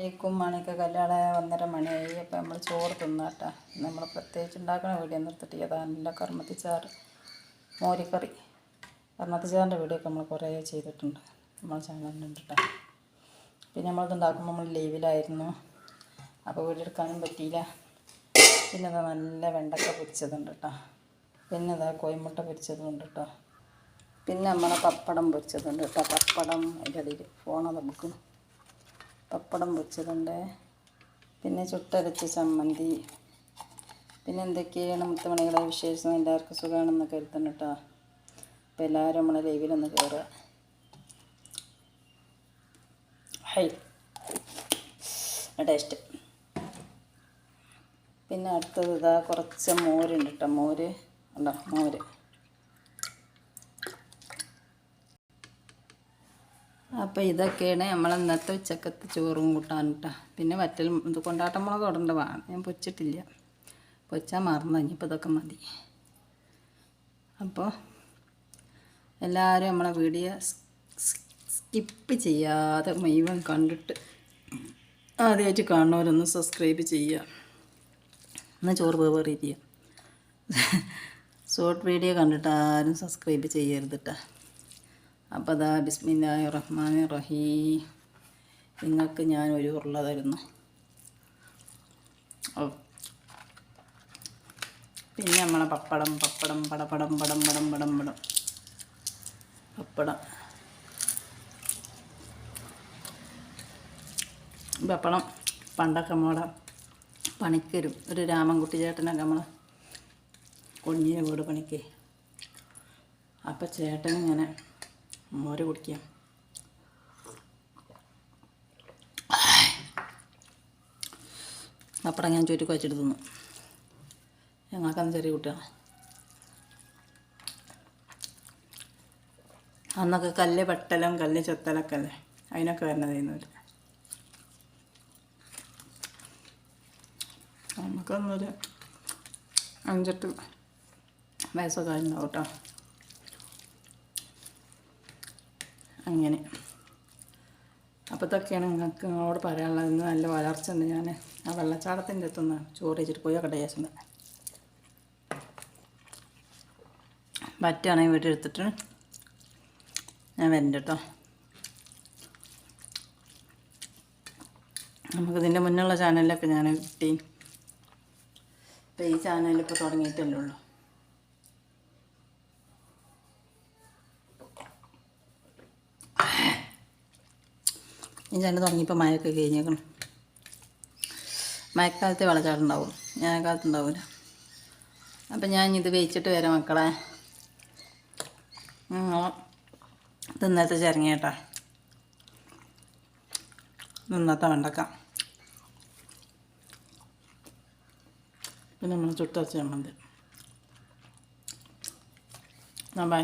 ലേക്കും മണിക്ക് കല്യാണം ഒന്നര മണിയായി. അപ്പം നമ്മൾ ചോറ് തിന്നാട്ടാ. നമ്മൾ പ്രത്യേകിച്ച് ഉണ്ടാക്കണ വീഡിയോ നിർത്തിട്ട് ഏതാണ്ട് കർമ്മത്തിച്ചാറ് മോരിക്കറി. കർമ്മത്തിച്ചാറിന്റെ വീഡിയോ ഒക്കെ നമ്മൾ കുറേ ചെയ്തിട്ടുണ്ട്. നമ്മൾ ചാനലിലുണ്ട് കേട്ടോ പിന്നെ നമ്മളത് ഉണ്ടാക്കുമ്പോൾ നമ്മൾ ലീവിലായിരുന്നു. അപ്പോൾ വീഡിയോ എടുക്കാനും പറ്റിയില്ല. പിന്നെ ഇതാ നല്ല വെണ്ടക്ക പൊരിച്ചതുണ്ട് കേട്ടോ പിന്നെ ഇതാ കോഴിമുട്ട പൊരിച്ചതുണ്ട് കേട്ടോ പിന്നെ നമ്മളെ പപ്പടം പൊരിച്ചതുണ്ട് കേട്ടോ പപ്പടം അതിന്റെ ഇടയിൽ ഫോണത് നമുക്ക് പപ്പടം പൊച്ചതുണ്ട് പിന്നെ ചുട്ടരച്ച ചമ്മന്തി. പിന്നെ എന്തൊക്കെയാണ് മുത്തുമണികളെ വിശേഷം? എല്ലാവർക്കും സുഖമാണെന്ന് കരുതണം കേട്ടോ അപ്പോൾ എല്ലാവരും നമ്മളെ ലൈവിലൊന്ന് കയറുക ഹൈ. ടേസ്റ്റ് പിന്നെ അടുത്തത് ഇതാ കുറച്ച് മോരുണ്ട് കേട്ടോ മോര്. ഉണ്ടോ മോര്. അപ്പോൾ ഇതൊക്കെയാണ് നമ്മൾ ഇന്നത്തെ ഉച്ചക്കത്തെ ചോറും കൂട്ടാനും കേട്ടോ പിന്നെ വറ്റൽ കൊണ്ടാട്ടം മുളക് ഇടേണ്ട വേണം ഞാൻ പൊച്ചിട്ടില്ല. പൊച്ചാൽ മറന്നു. ഇനിയിപ്പോൾ ഇതൊക്കെ മതി. അപ്പോൾ എല്ലാവരും നമ്മളെ വീഡിയോ സ്കിപ്പ് ചെയ്യാതെ മുഴുവൻ കണ്ടിട്ട് ആദ്യമായിട്ട് കാണുന്നവരൊന്ന് സബ്സ്ക്രൈബ് ചെയ്യുക. എന്നാൽ ചോറ് വേവേറിയിരിക്കുക ഷോർട്ട് വീഡിയോ കണ്ടിട്ട് ആരും സബ്സ്ക്രൈബ് ചെയ്യരുത് കേട്ടോ അപ്പോൾ അതാ ബിസ്മില്ലാഹി റഹ്മാൻ റഹീം നിങ്ങൾക്ക് ഞാൻ ഒരു ഉരുള തരുന്നു. പിന്നെ നമ്മളെ പപ്പടം പപ്പടം പടപടം പടം പടം പടം പടം. പപ്പടം. പപ്പടം പണ്ടൊക്കെ നമ്മളെ പണിക്കരും. ഒരു രാമൻകുട്ടി ചേട്ടനൊക്കെ നമ്മളെ കുഞ്ഞിനെ വീട് പണിക്കേ. അപ്പം ചേട്ടൻ ഇങ്ങനെ മോര് കുടിക്കാം. പപ്പടം ഞാൻ ചുരുക്കി വെച്ചിട്ട് തിന്നു. ഞങ്ങൾക്കന്ന് ചെറിയ കുട്ടിയാണ് അന്നൊക്കെ കല്ല് പെട്ടലും കല്ല് ചെത്തലൊക്കെ അല്ലേ? അതിനൊക്കെ വരണതായിരുന്നു ചെയ്യുന്നവർ നമുക്കൊന്നൊരു അഞ്ചെട്ട് വയസ്സൊക്കെ ഉണ്ടാവും കേട്ടോ. അങ്ങനെ. അപ്പോഴത്തൊക്കെയാണ് നിങ്ങൾക്ക് നിങ്ങളോട് പറയാനുള്ളത്. ഇന്ന് നല്ല വളർച്ച ഉണ്ട് ഞാൻ ആ വെള്ളച്ചാട്ടത്തിന്റെ അടുത്തുനിന്ന് ചോറ് വെച്ചിട്ട് പോയി അവിടെ ചേച്ചത് പറ്റുകയാണെങ്കിൽ വീട്ടിലെടുത്തിട്ട് ഞാൻ വരണ്ട കേട്ടോ. നമുക്കിതിന്റെ മുന്നുള്ള ചാനലിലൊക്കെ ഞാൻ കിട്ടി. അപ്പോൾ ഈ ചാനലിപ്പോൾ തുടങ്ങിയിട്ടല്ലേ ഉള്ളൂ. ചാനൽ തുടങ്ങിയപ്പോൾ മഴയൊക്കെ കഴിഞ്ഞേക്കണം. മഴക്കാലത്തെ വെള്ളച്ചാട്ടം ഉണ്ടാവും ഞാനക്കാലത്ത് ഉണ്ടാവില്ല അപ്പം ഞാൻ ഇത് വേവിച്ചിട്ട് വരാം മക്കളെ. തിന്നത്തെ ചിരങ്ങേട്ടാ നിന്നത്തെ വെണ്ടക്ക. പിന്നെ നമ്മൾ ചുട്ടച്ച ആ ബൈ